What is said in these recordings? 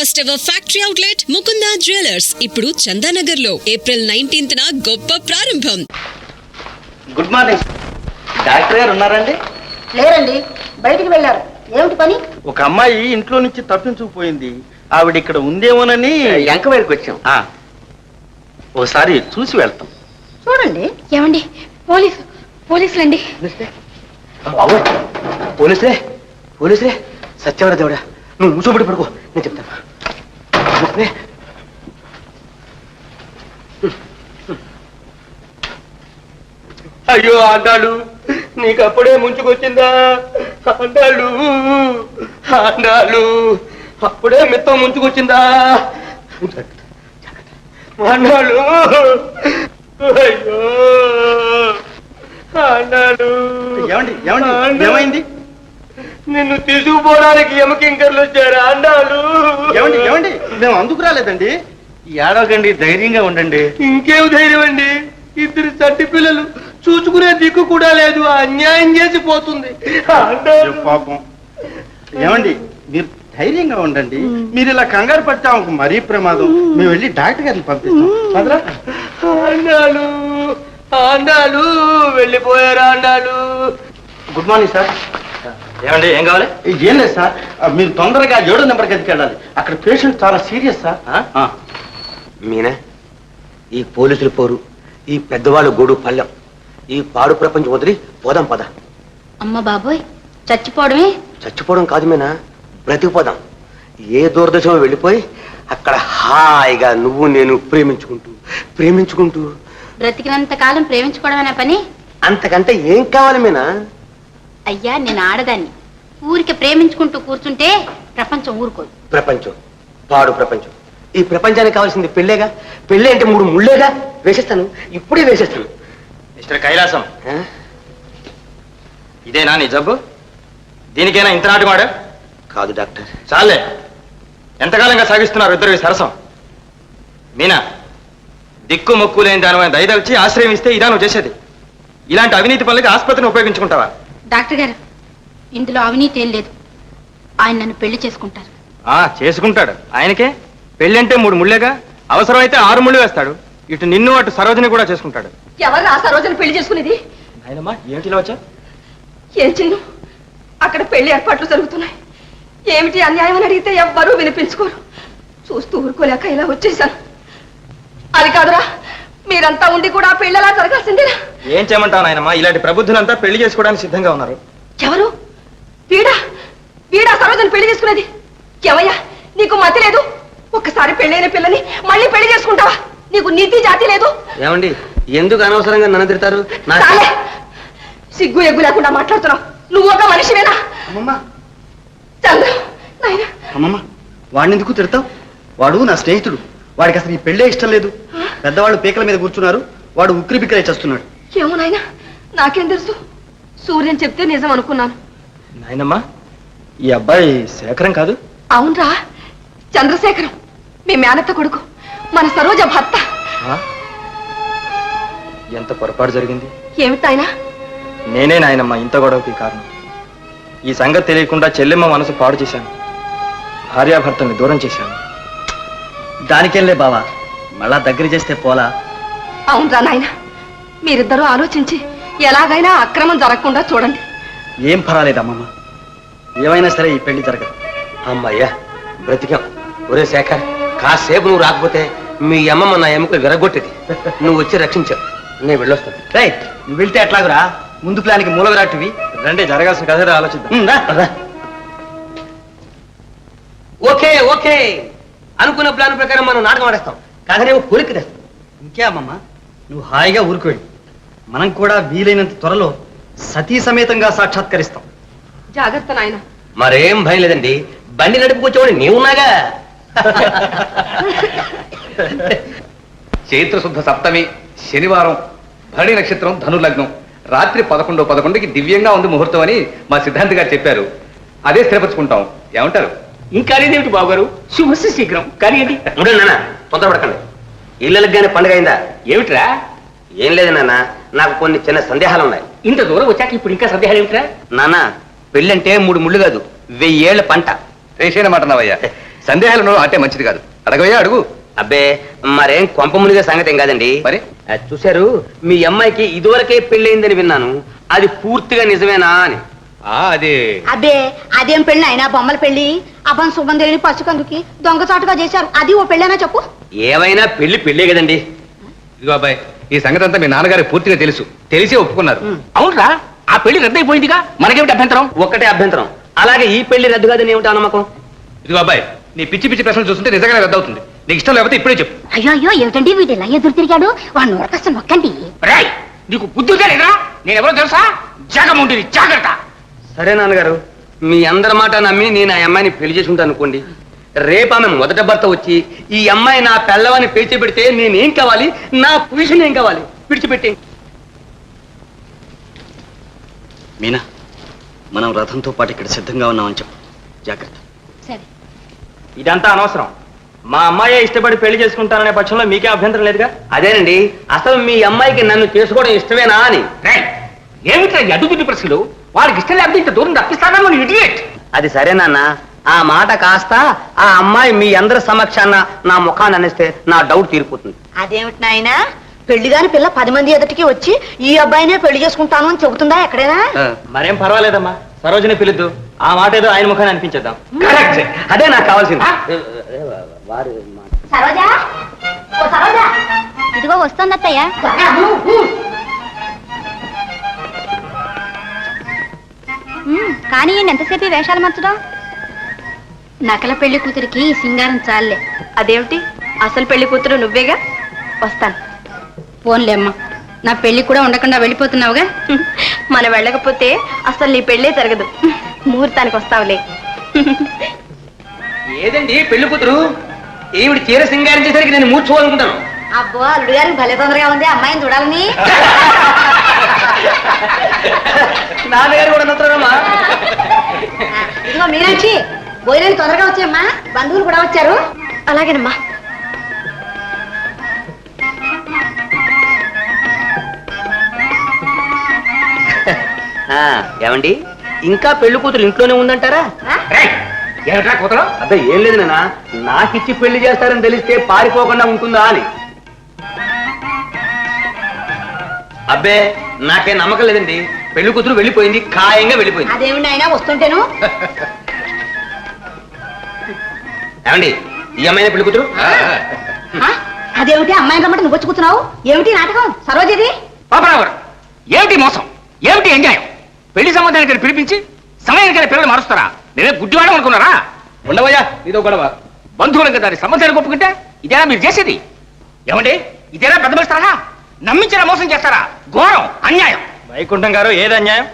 First ever factory outlet Mukunda jewellers ఇప్పుడు చందానగర్లో April nineteenth గొప్ప ప్రారంభం. గుడ్ మార్నింగ్ డాక్టర్ గారు ఉన్నారండి? లేరండి. బయటికి వెళ్ళారు. ఏమిటి పని? ఒక అమ్మాయి ఇంట్లో నుంచి తప్పించుకుపోయింది. ఆవిడ ఇక్కడ ఉందేమోనని ఎంకవేడికి వచ్చాం. ఆ, ఓసారి చూసి వెళ్తాం. చూడండి. ఏమండి? పోలీసు పోలీసులండి. పోలీసులే పోలీసులే సత్యవర దేవుడా నువ్వు కూర్చోబడి పడుకో. నేను చెప్తాను. అయ్యో ఆండాలు నీకు అప్పుడే ముంచుకొచ్చిందా? ఆండాలు ఆండాలు అప్పుడే మిత్తం ముంచుకొచ్చిందా? ఆండాలు అయ్యో ఆండాలు ఏమండి ఏమండి? ఏమైంది? నిన్ను తీసుకుపోవడానికి ఎమకింకర్లు వచ్చారు అండాలు. ఏమండి ఏమండి? మేము అందుకు రాలేదండి. ఏడవకండి ధైర్యంగా ఉండండి. ఇంకేం ధైర్యం అండి? ఇద్దరు చట్టి పిల్లలు చూసుకునే దిక్కు కూడా లేదు అన్యాయం చేసి పోతుంది. పాపం. ఏమండి మీరు ధైర్యంగా ఉండండి. మీరు ఇలా కంగారు పడితే ఆమెకు మరీ ప్రమాదం. మేము. వెళ్ళి డాక్టర్ గారిని పంపిస్తాం. పదరా? అండాలు అండాలు. వెళ్ళిపోయారు అండాలు? Good morning sir. ఏమండి ఏం కావాలి? ఏం లేదు సార్. మీరు తొందరగా ఏడో నెంబర్ గదికి వెళ్ళాలి అక్కడ పేషెంట్ చాలా సీరియస్ సార్. ఆ. మీనా ఈ పోలీసులు పోరు ఈ పెద్దవాళ్ళు గూడు పల్లెం. ఈ పాడు ప్రపంచం వదిలి పోదాం పద. అమ్మ బాబోయ్ చచ్చిపోవడమే? చచ్చిపోవడం కాదు మీనా బ్రతికిపోదాం. ఏ దూరదశలో వెళ్ళిపోయి అక్కడ హాయిగా నువ్వు నేను ప్రేమించుకుంటూ ప్రేమించుకుంటూ. బ్రతికినంత కాలం ప్రేమించుకోవడమేనా పని? అంతకంటే ఏం కావాలి మీనా? అయ్యా నేను ఆడదాన్ని. ఊరికి ప్రేమించుకుంటూ కూర్చుంటే ప్రపంచం ఊరుకోదు. ప్రపంచం. పాడు ప్రపంచం. ఈ ప్రపంచానికి కావాల్సింది పెళ్ళేగా? పెళ్ళి అంటే మూడు ముళ్ళేగా? వేసేస్తాను. ఇప్పుడే వేసేస్తాను. మిస్టర్ కైలాసం? ఇదేనా నీ జబ్బు? దీనికైనా ఇంత నాటుమాడు కాదు డాక్టర్. చాలే. ఎంతకాలంగా సాగిస్తున్నారు ఇద్దరు సరసం? మీనా దిక్కు మొక్కు లేని దాని దయద వచ్చి ఆశ్రయం ఇస్తే ఇదా నువ్వు చేసేది? ఇలాంటి అవినీతి పనులకి ఆసుపత్రిని ఉపయోగించుకుంటావా? డాక్టర్ గారు ఇందులో అవినీతి ఏం లేదు. ఆయన నన్ను పెళ్ళి చేసుకుంటారు. ఆ చేసుకుంటాడు. ఆయనకే? పెళ్ళంటే మూడు ముళ్ళేగా? అవసరమైతే ఆరు ముళ్ళు వేస్తాడు. ఇటు నిన్ను అటు సరోజని కూడా చేసుకుంటాడు. ఎవరు ఆ సరోజను పెళ్ళి చేసుకునేది? ఆయనమ్మా ఏమిటిలో వచ్చా ఏం చేయను అక్కడ పెళ్ళి ఏర్పాట్లు జరుగుతున్నాయి. ఏమిటి అన్యాయం అని అడిగితే ఎవ్వరూ వినిపించుకోరు. చూస్తూ ఊరుకోలేక ఇలా వచ్చేసాను అది కాదురా. మీరంతా ఉండి కూడా ఆ పెళ్ళి ఎలా జరగాల్సిందేనా? ఏం చేయమంటావు నాయనమ్మా? ఇలాంటి ప్రబుద్ధులంతా పెళ్ళి చేసుకోవడానికి సిద్ధంగా ఉన్నారు. ఎవరు? వీడా? వీడా సరోజను పెళ్ళి చేసుకునేది? ఏమయ్యా నీకు మతి లేదు? ఒక్కసారి పెళ్ళైన పిల్లని మళ్ళీ పెళ్ళి చేసుకుంటావా? నీకు నీతి జాతి లేదు? ఏమండి? ఎందుకు అనవసరంగా నన్ను తిడతారు? చాలే! సిగ్గు ఎగ్గు లేకుండా మాట్లాడుతున్నావు. నువ్వు ఒక మనిషివేనా? అమ్మమ్మ! చంద్ర! నాయనా! అమ్మమ్మ! వాడిని ఎందుకు తిడతావు? వాడు నా స్నేహితుడు. వాడికి అసలు ఈ పెళ్ళే ఇష్టం లేదు. పెద్దవాళ్ళు పీకల మీద కూర్చున్నారు. వాడు ఉక్కిరి బిక్కిరై చేస్తున్నాడు. ఏమో నాయనా నాకేం తెలుసు? సూర్యన్ చెప్తే నిజం అనుకున్నాను. నాయనమ్మా ఈ అబ్బాయి శేఖరం కాదు? అవునరా చంద్రశేఖరం మీ మేనత్త కొడుకు మన సరోజ భర్త. ఆ? ఎంత పొరపాటు జరిగింది? ఏమిటి నాయనా? నేనే నాయనమ్మా ఇంత గొడవకి కారణం. ఈ సంగతి తెలియకుండా చెల్లెమ్మ మనసు పాడు చేశాను. భార్యాభర్తల్ని దూరం చేశాను. దానికెళ్ళే బావా? మళ్ళా దగ్గర చేస్తే పోలా? అవునరా నాయనా. మీరిద్దరూ ఆలోచించి ఎలాగైనా అక్రమం జరగకుండా చూడండి. ఏం పర్వాలేదు అమ్మమ్మ. ఏమైనా సరే ఈ పెళ్ళి జరగదు. అమ్మయ్యా బ్రతికాం. ఒరే శేఖర్ కాసేపు నువ్వు రాకపోతే మీ అమ్మమ్మ నా ఎముకలు విరగొట్టేది. నువ్వు వచ్చి రక్షించావు నేను వెళ్ళొస్తాను. రైట్. నువ్వు వెళ్తే ఎట్లాగురా? ముందు ప్లాన్కి మూలగరాటివి రండి జరగాల్సిన కథ ఆలోచిద్దాం. Okay okay. అనుకున్న ప్లాన్ ప్రకారం మనం నాటకం ఆడేస్తాం. కథనేమో కొలిక్కి తెస్తాం. ఇంకే అమ్మమ్మ నువ్వు హాయిగా ఊరుకోండి మనం కూడా వీలైనంత త్వరలో సతీ సమేతంగా సాక్షాత్కరిస్తాం. జాగ్రత్త నాయనా. మరేం భయం లేదండి. బండి నడుపుకొచ్చేవాడు నీవున్నాగా. చైత్ర శుద్ధ సప్తమి శనివారం భరణి నక్షత్రం ధనులగ్నం రాత్రి పదకొండు పదకొండుకి దివ్యంగా ఉంది ముహూర్తం అని మా సిద్ధాంతి గారు చెప్పారు. అదే స్థిరపరచుకుంటాం. ఏమంటారు? ఇంకా ఏమిటి బాబు గారు శుభస్య శీఘ్రం. కానీ ఉండండి నాన్న తొందరపడకండి ఇళ్ళకి కానీ పండుగ అయిందా? ఏమిట్రా? ఏం లేదు నాన్న. నాకు కొన్ని చిన్న సందేహాలు ఉన్నాయి ఇంత దూరం వచ్చాక ఇప్పుడు ఇంకా సందేహాలు ఏమిట్రా? నాన్న పెళ్ళంటే మూడు ముళ్ళు కాదు వెయ్యేళ్ళ పంట. రేషైన మాట నావయ్యా సందేహాలను అంటే మంచిది కాదు. అడగవయ్యా అడుగు. అబ్బే మరేం కొంప మునిగే సంగతి ఏం కాదండి? మరి? చూశారు మీ అమ్మాయికి ఇదివరకే పెళ్ళయిందని విన్నాను. అది పూర్తిగా నిజమేనా అని. అది. అబ్బే అదేం పెళ్ళి అయినా బొమ్మల పెళ్ళి అబ్బన్ సుగంధుని పసుకందుకి దొంగచాటుగా చేశారు. అది ఓ పెళ్ళైనా చెప్పు? ఏమైనా పెళ్ళి పెళ్ళే కదండి. ఇదిగో అబ్బాయి ఈ సంగతి అంతా మీ నాన్నగారికి పూర్తిగా తెలుసు. తెలిసి ఒప్పుకున్నారు. అవునరా ఆ పెళ్ళి రద్దయిపోయిందిగా? మనకేమిటి అభ్యంతరం? ఒక్కటే అభ్యంతరం. అలాగే ఈ పెళ్ళి రద్దు కాదని ఏమిటా నమ్మకం ఇదిగో అబ్బాయి నీ పిచ్చి పిచ్చి ప్రశ్నలు చూస్తుంటే నిజంగానే రద్దవుతుంది. నీకు ఇష్టం లేకపోతే ఇప్పుడే చెప్పు. అయ్యో అయ్యో ఏమిటండి వీడు ఇలా ఎదురు తిరిగాడు? వాడు నోరకస్త నొక్కండి. రాయ్ నీకు బుద్ధి లేదా? నేను ఎవరో తెలుసా? జగముండిని జాగ్రత్త. సరే నాన్నగారు మీ అందరి మాట నమ్మి నేను ఆ అమ్మాయిని పెళ్ళి చేసుకుంటాను అనుకోండి. రేపు ఆమె మొదట భర్త వచ్చి ఈ అమ్మాయి నా పెళ్ళవని పేచి పెడితే నేనేం కావాలి? నా పొజిషన్ ఏం కావాలి? విడిచిపెట్టి. మీనా మనం రథంతో పాటు ఇక్కడ సిద్ధంగా ఉన్నామని చెప్పు. జాగ్రత్త. సరే. ఇదంతా అనవసరం. మా అమ్మాయే ఇష్టపడి పెళ్ళి చేసుకుంటాననే పక్షంలో మీకే అభ్యంతరం లేదుగా? అదేనండి. అసలు మీ అమ్మాయికి నన్ను చేసుకోవడం ఇష్టమేనా అని. ఏమిట్రా అడ్డుదిడ్డి ప్రశ్నలు? వాళ్ళకి ఇష్టం లేకపోతే ఇంత దూరం తప్పిస్తానా నువ్వు ఇడియట్ అది సరే నాన్న. ఆ మాట కాస్త ఆ అమ్మాయి మీ అందరి సమక్షాన నా ముఖాన్ని అనేస్తే నా డౌట్ తీరిపోతుంది. అదేమిటి నాయన? పెళ్ళి కాని పిల్ల పది మంది ఎదుటికి వచ్చి ఈ అబ్బాయినే పెళ్ళి చేసుకుంటాను అని చెబుతుందా ఎక్కడైనా? మరేం పర్వాలేదమ్మా. సరోజని పిలుద్దు. ఆ మాట ఏదో ఆయన ముఖాన్ని అనిపించేద్దాం. కరెక్ట్ అదే నాకు కావాల్సింది. సరోజా? ఓ సరోజా? ఇదిగో వస్తుంది అత్తయ్య కానీ ఎంతసేపు ఈ వేషాలు మార్చడం? నకల పెళ్ళి కూతురికి ఈ సింగారం చాలే అదేమిటి? అసలు పెళ్ళి కూతురు నువ్వేగా? వస్తాను. పోన్లేమ్మా నా పెళ్ళి కూడా ఉండకుండా వెళ్ళిపోతున్నావుగా? మనం వెళ్ళకపోతే అసలు నీ పెళ్ళే జరగదు. ముహూర్తానికి వస్తావులే. ఏదండి పెళ్ళి కూతురు? ఈవిడ చీర సింగారం చేసరికి నేను మూర్చోవాలనుకుంటాను అబ్బో అల్లుడు గారికి భలే తొందరగా ఉంది. అమ్మాయిని చూడాలని. నాన్నగారు కూడా నచ్చారమ్మా ఇదిగో మీనాక్షి భోజనానికి తొందరగా వచ్చాయమ్మా. బంధువులు కూడా వచ్చారు. అలాగేనమ్మా. ఏమండి? ఇంకా పెళ్ళి కూతురు ఇంట్లోనే ఉందంటారా? ఏమిట్రా కూతురు? అబ్బే ఏం లేదు నాన్న. నాకిచ్చి పెళ్ళి చేస్తారని తెలిస్తే పారిపోకుండా ఉంటుందా అని. అబ్బే నాకే నమ్మకం లేదండి. పెళ్ళి కూతురు వెళ్ళిపోయింది ఖాయంగా వెళ్ళిపోయింది. అదేమిటి అయినా వస్తుంటేను? ఏమండి ఈ అమ్మాయిన పెళ్ళి కూతురు? ఆ? అదేమిటి అమ్మాయిని రమ్మంటే నువ్వు వచ్చి కూర్చున్నావు? ఏమిటి నాటకం? సరోజది? పాపరావు ఏమిటి మోసం? ఏమిటి అన్యాయం? పెళ్ళి సంబంధానికి పిలిపించి సమయానికి పిల్లలు మారుస్తారా? నేనే గుడ్డివాడం అనుకున్నారా? ఉండవయ్యా ఇదో గొడవ. బంధువులకు దాని సంబంధాన్ని ఒప్పుకుంటే ఇదేనా మీరు చేసేది? ఏమండి ఇదేనా పెద్ద మనిస్తారా నమ్మించిన మోసం చేస్తారా? ఘోరం అన్యాయం. వైకుంఠం గారు ఏది అన్యాయం?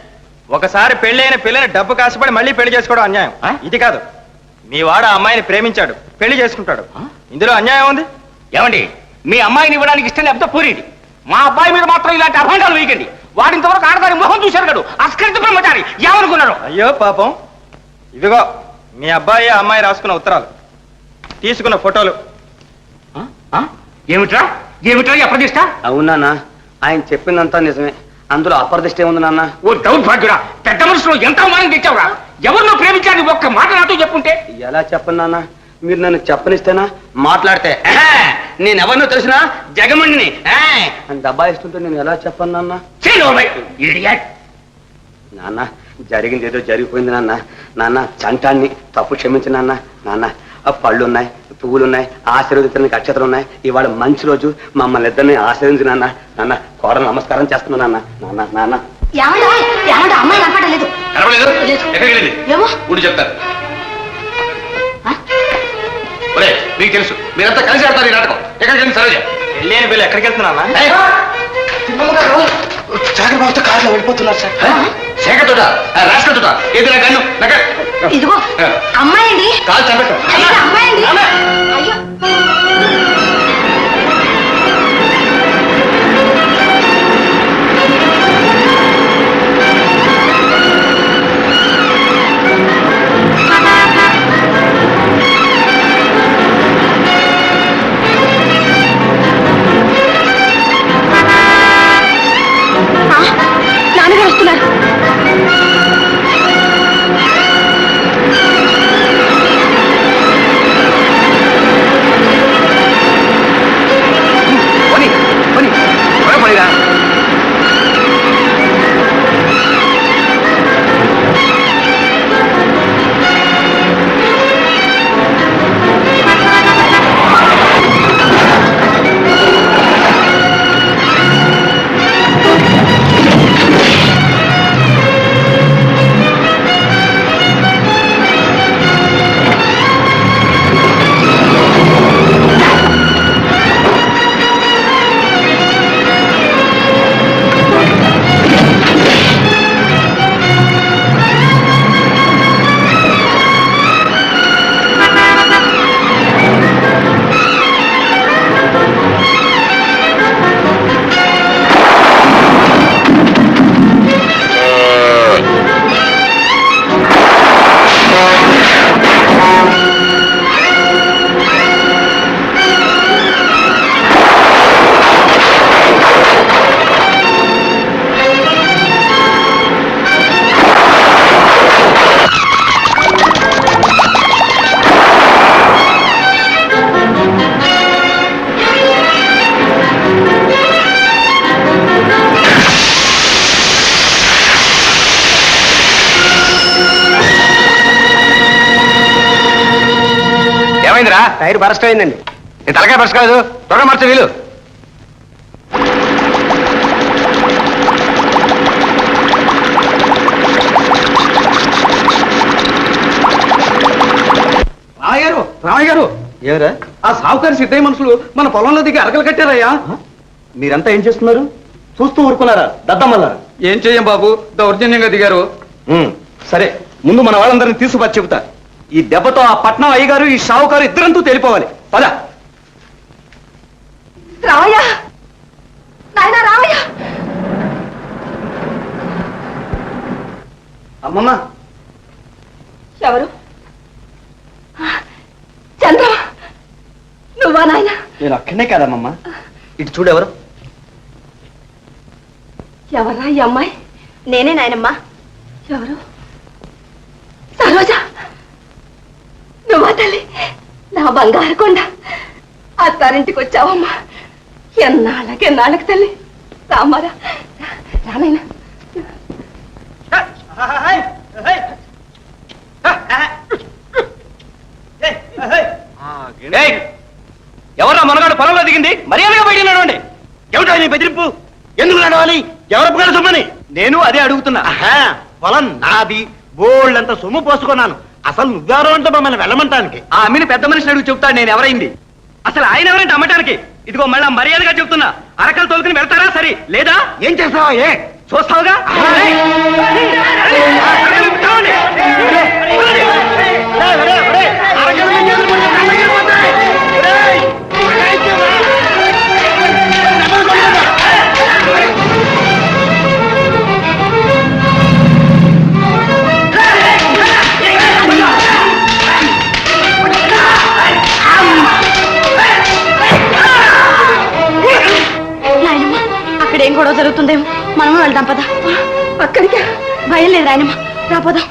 ఒకసారి పెళ్ళి అయిన పిల్లని డబ్బు కాసిపడి మళ్ళీ పెళ్ళి చేసుకోవడం అన్యాయం? ఇది కాదు. మీ వాడు ఆ అమ్మాయిని ప్రేమించాడు. పెళ్ళి చేసుకుంటాడు. ఇందులో అన్యాయం ఉంది? ఏమండి మీ అమ్మాయిని ఇవ్వడానికి ఇష్టం లేకపోతే పూరిది మా అబ్బాయి మీద మాత్రం ఇలాంటి అభండాలు వేయకండి. వాడి ఇంతవరకు ఆడదాని మొహం చూశారు కదా? అస్కరిత బ్రహ్మచారి ఏమనుకున్నారు? అయ్యో పాపం. ఇదిగో మీ అబ్బాయి అమ్మాయి రాసుకున్న ఉత్తరాలు. తీసుకున్న ఫోటోలు? ఏమిట్రా? ఏమిట్రా ఈ అప్రదిష్ట? అవునా ఆయన చెప్పిందంతా నిజమే. అందులో అపరదిష్ట ఏముంది నాన్న? ఓ దౌర్భాగ్యురా పెద్ద మనుషులు ఎంత అవమానం తెచ్చావురా? ఎవరినో ప్రేమించాలని ఒక్క మాట నాతో చెప్పుంటే? ఎలా చెప్పను నాన్న? మీరు నన్ను చెప్పనిస్తేనా? మాట్లాడితే "ఆహా, నేను ఎవరినో తెలిసినా జగమండిని ఆ" అని దబాయిస్తుంటే నేను ఎలా చెప్పను నాన్న? నాన్న జరిగింది ఏదో జరిగిపోయింది నాన్న. నాన్న చంటాన్ని తప్పు క్షమించు నాన్న. నాన్న ఆ పళ్ళు ఉన్నాయి పువ్వులు ఉన్నాయి ఆశీర్వదించడానికి అక్షతలు ఉన్నాయి ఇవాళ మంచి రోజు. మమ్మల్ని ఇద్దరిని ఆశీర్వదించు నాన్న. నాన్న కోడ నమస్కారం చేస్తున్నా నాన్న. నాన్న నాన్న. అమ్మాయి కనపడలేదు. చెప్తారు మీకు తెలుసు. మీరంతా కలిసి ఆడతారు ఈ నాటకం. ఎక్కడికి వెళ్ళింది సరోజ? పిల్ల ఎక్కడికి వెళ్తున్నా జాగ్రత్త కారులో వెళ్ళిపోతున్నారు సార్. శేఖర్ రాష్ట్ర తోట ఏది నా గన్ను నగ ఇదిగో అమ్మాయి అండి. కాలు చంపెట్టు అయ్యో, అమ్మాయి అండి. అయ్యో. టైర్ బరస్ట్ అయిందండి. నీ తలకాయ బస్ కాదు త్వరగా మార్చ వీలు. రామయ్య గారు రామయ్య గారు ఎవరా? ఆ సావుకారి సిద్ధయ్య మనుషులు మన పొలంలో దిగి అరకలు కట్టారయ్యా. మీరంతా ఏం చేస్తున్నారు? చూస్తూ ఊరుకున్నారా? దద్దమ్మల్లారా ఏం చెయ్యం బాబు? దౌర్జన్యంగా దిగారు. సరే ముందు మన వాళ్ళందరినీ తీసుకుపచ్చి చెబుతా. ఈ దెబ్బతో ఆ పట్నం అయ్యగారు ఈ షావుకారు ఇద్దరంతూ తెలిపోవాలి. పద. రామయ్య నాయన రామయ్య అమ్మమ్మ! ఎవరు? చంద్రమా నువ్వా నాయన? నేను అక్కడనే కాదమ్మమ్మ. ఇటు చూడెవరు ఎవరా. ఈ అమ్మాయి? నేనే నాయనమ్మా. ఎవరు సరోజ నువ్వా తల్లి? నా బంగారు కొండ. అత్తారింటికి వచ్చావమ్మా ఎన్నాళ్ళకి ఎన్నాళ్ళకి తల్లి? రామారా రానైనా ఎవరా మనగాడు పొలంలో దిగింది? మర్యాదగా బయట నడవండి. ఏమిటో నీ బెదిరింపు? ఎందుకు నడవాలి? ఎవరు సొమ్మని? నేను అదే అడుగుతున్నా. పొలం నాది. బోళ్ళంత సొమ్ము పోసుకున్నాను. అసలు నువ్వెవరో అంటే మమ్మల్ని వెళ్ళమంటానికి ఆ అమ్మిని పెద్ద మనిషిని అడుగు చెప్తాడు నేను ఎవరైంది అసలు ఆయన ఎవరంటే అమ్మటానికి ఇదిగో మళ్ళా మర్యాదగా చెప్తున్నా అరకలు తోలుకుని వెళ్తారా సరే లేదా ఏం చేస్తావా ఏ చూస్తావుగా జరుగుతుందేమో? మనము వెళ్దాం పద. అక్కడికి భయం లేదు నాయనమ్మ రాపోదాం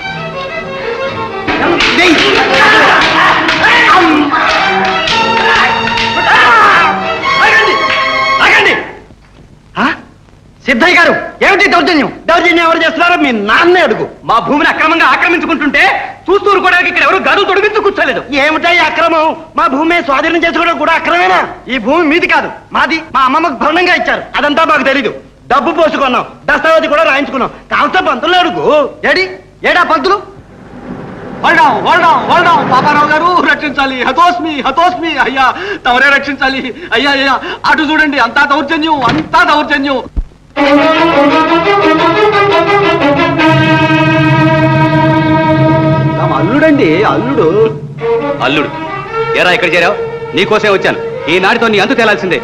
ఆగండి! ఆగండి! ఆ? సిద్ధయ్య గారు ఏమిటి దౌర్జన్యం? దౌర్జన్యం ఎవరు చేస్తున్నారో మీ నాన్నే అడుగు. మా భూమిని అక్రమంగా ఆక్రమించుకుంటుంటే చూస్తూ ఊరుకోవడానికి ఇక్కడ ఎవరు గడువు తొడిగించు కూర్చోలేదు. ఏమిటా ఈ అక్రమం? మా భూమి స్వాధీనం చేసుకోవడం కూడా అక్రమేనా? ఈ భూమి మీది కాదు మాది మా అమ్మమ్మకు భవనంగా ఇచ్చారు. అదంతా మాకు తెలీదు. డబ్బు పోసుకున్నాం దస్తావేది కూడా రాయించుకున్నాం. కావలసిన పంతులు అడుగు ఏడి? ఏడా పంతులు? వల్డాం వల్డాం వల్డాం పాపారావు గారు రక్షించాలి. హతోస్మి హతోస్మి. అయ్యా తమరే రక్షించాలి. అయ్యా అయ్యా అటు చూడండి. అంతా దౌర్జన్యం అంతా దౌర్జన్యం. అల్లుడండి అల్లుడు. అల్లుడు ఎరా ఇక్కడ చేరావు? నీకోసమే వచ్చాను. ఈనాటితో నీ అంతు తేలాల్సిందే.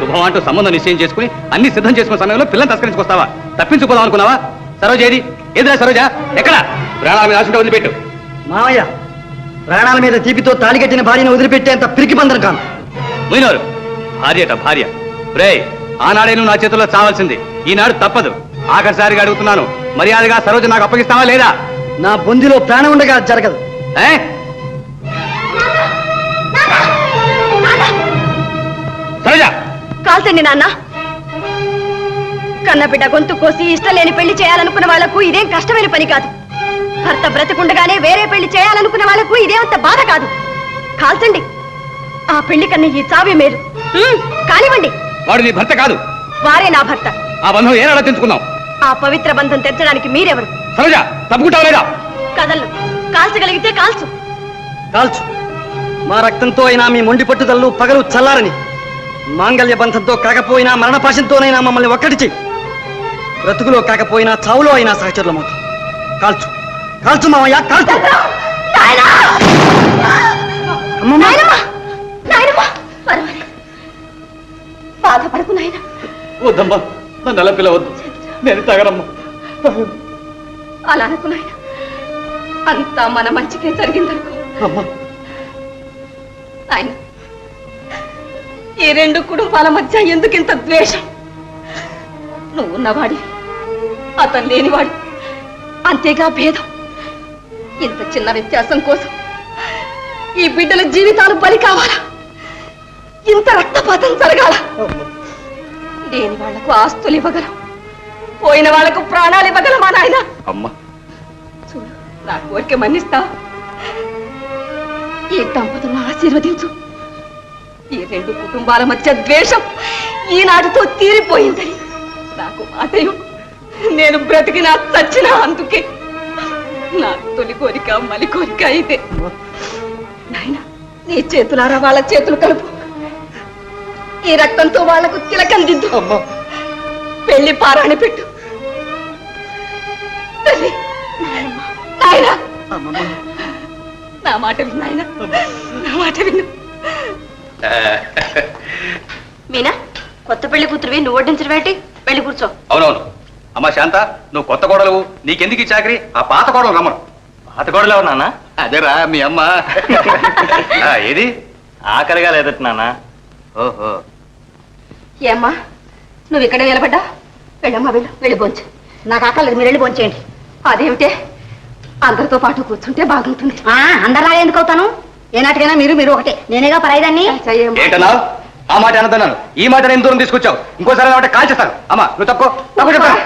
శుభం అంటూ సంబంధం నిశ్చయం చేసుకుని అన్ని సిద్ధం చేసుకున్న సమయంలో పిల్లని తస్కరించుకొస్తావా? తప్పించుకోదాం అనుకున్నావా? సరోజ ఏది? ఏదిరా సరోజ? ఎక్కడ? ప్రాణాల మీద ఆశ ఉంటే వదిలిపెట్టు. మామయ్య ప్రాణాల మీద తీపితో తాళికట్టిన భార్యను వదిలిపెట్టేంత పిరికి బంధన కాను మీనోరు భార్యట భార్య. రే ఆనాడే నువ్వు నా చేతుల్లో చావాల్సింది. ఈనాడు తప్పదు. ఆఖరిసారిగా అడుగుతున్నాను మర్యాదగా సరోజ నాకు అప్పగిస్తావా లేదా? నా బొందిలో ప్రాణం ఉండగా జరగదు. ఏ? కాల్చండి నాన్న. కన్నబిడ్డ గొంతు కోసి ఇష్టం లేని పెళ్ళి చేయాలనుకున్న వాళ్ళకు ఇదేం కష్టమైన పని కాదు. భర్త బ్రతికుండగానే వేరే పెళ్ళి చేయాలనుకున్న వాళ్ళకు ఇదేమంత బాధ కాదు. కాల్చండి ఆ పెళ్ళి కన్నా ఈ చావే మేలు. కానివ్వండి. వాడు నీ భర్త కాదు. వారే నా భర్త. ఆ బంధం ఏనాడో తెంచుకున్నావు ఆ పవిత్ర బంధం తెచ్చడానికి మీరెవరు? సరోజ తప్పుకుంటావు లేదా? కదలను. కాల్చగలిగితే కాల్చు. కాల్చు. మా రక్తంతో అయినా మీ మొండి పట్టుదలలు పగలు చల్లారని. మాంగల్య బంధంతో కాకపోయినా మరణపాశంతోనైనా మమ్మల్ని ఒక్కటి చెయ్యి బ్రతుకులో కాకపోయినా చావులో అయినా సహచరులమవుతాం. కాల్చు. కాల్చు మామయ్య కాల్చు. అమ్మమ్మ! నాయనమ్మా! పర్వాలేదు. బాధపడకు నాయన. వద్దమ్మా నన్ను అలా పిలవద్దు. నేను తగరమ్మా. అలా అనుకు నాయన. అంతా మన మంచికే జరిగిందనుకో. అమ్మా! ఆయన ఈ రెండు కుటుంబాల మధ్య ఎందుకింత ద్వేషం? నువ్వు ఉన్నవాడి అతను లేనివాడు అంతేగా భేదం. ఇంత చిన్న వ్యత్యాసం కోసం ఈ బిడ్డల జీవితాలు బలి కావాలా? ఇంత రక్తపాతం జరగాల? లేని వాళ్ళకు ఆస్తులు ఇవ్వగలం. పోయిన వాళ్ళకు ప్రాణాలు ఇవ్వగలమా నాయన? అమ్మా. చూడు నా కోరిక మన్నిస్తా. ఈ దంపతులను ఆశీర్వదించు. ఈ రెండు కుటుంబాల మధ్య ద్వేషం ఈనాటితో తీరిపోయిందని నాకు మాటయు నేను బ్రతికినా చచ్చినా అందుకే. నా తొలి కోరిక మలి కోరిక అయితే నాయనా నీ చేతులారా వాళ్ళ చేతులు కలుపు. ఈ రక్తంతో వాళ్ళకు తిలకం దిద్దు పెళ్ళి పారాణి పెట్టు. తల్లి నాయనా. నా మాట విను నాయనా. నా మాట విను. మీనా కొత్త పెళ్ళి కూతురువి నువ్వు వడ్డించడం ఏంటి? వెళ్ళి కూర్చో. అవునవును. అమ్మా శాంత నువ్వు కొత్త కోడలు నీకెందుకు ఈ చాకరీ? ఆ పాత కోడలు రమ్మను. పాత గోడలు ఎవరు నాన్న? అదేరా మీ అమ్మ. ఏది? ఆకలిగా లేదట నాన్న. ఓహో. ఏమ్మా నువ్వు ఇక్కడే నిలబడ్డా? వెళ్ళమ్మా వెళ్ళు వెళ్ళి బొంచు. నాకు ఆకలేదు మీరు వెళ్ళి భోంచేయండి అదేమిటే? అందరితో పాటు కూర్చుంటే బాగుంటుంది. అందరిలా ఎందుకు అవుతాను? ఏనాటికైనా మీరు మీరు ఒకటే. నేనేగా పరాయిదాన్ని. ఏంటన్నావు ఆ మాట అనదన్నాను. ఈ మాట నేను దూరం తీసుకొచ్చావు? ఇంకోసారి అంటే కాల్చేస్తాను. అమ్మా నువ్వు తక్కువ తక్కువ చెప్తాను?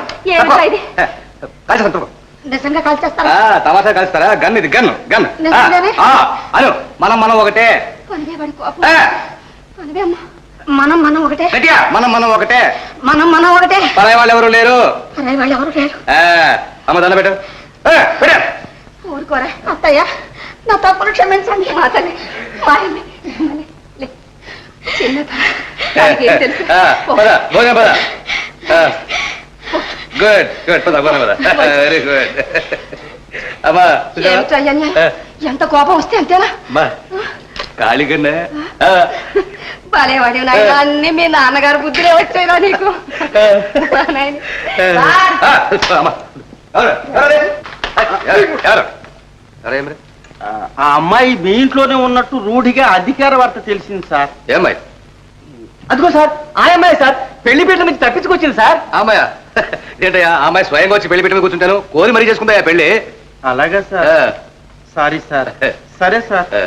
కాల్చేస్తాను తక్కువ నిజంగా కాల్చేస్తాను తమాషా కాల్స్తారా? గన్ ఇది గన్ గన్ అను మనం మనం ఒకటే. మనం మనం ఒకటే. మనం మనం ఒకటే. మనం మనం ఒకటే. పరాయి వాళ్ళు ఎవరు లేరు? పరాయి వాళ్ళు ఎవరు లేరు? ఆ, అమ్మ దండ పెట్టు. ఆ, పెట్టు. ఊరుకోరా? అత్తయ్య నా తప్పును క్షమించండి మా తల్లి వారిని. చిన్న భోజనం పద. గుడ్ గుడ్ పద భోజనం పద. వెరీ గుడ్ అమ్మా ఎంత కోపం వస్తే అంతేనా? అమ్మా ఖాళీ కన్నా. భలే వాడి నాయన అన్ని మీ నాన్నగారు బుద్ధిరే వచ్చాయిరా నీకు? మా ఆ అమ్మాయి మీ ఇంట్లోనే ఉన్నట్టు రూఢిగా అధికార వార్త తెలిసింది సార్. ఏమ్మాయి అదిగో సార్ ఆ అమ్మాయి సార్. పెళ్ళి పీటల నుంచి తప్పించుకొచ్చింది సార్. అమ్మాయ? ఏంటయ్యా ఆ అమ్మాయి స్వయంగా వచ్చి పెళ్ళి మీద కూర్చుంటాను? కోరి మరీ చేసుకుందా పెళ్ళి? అలాగా సారీ సార్. సరే సార్. ఆ.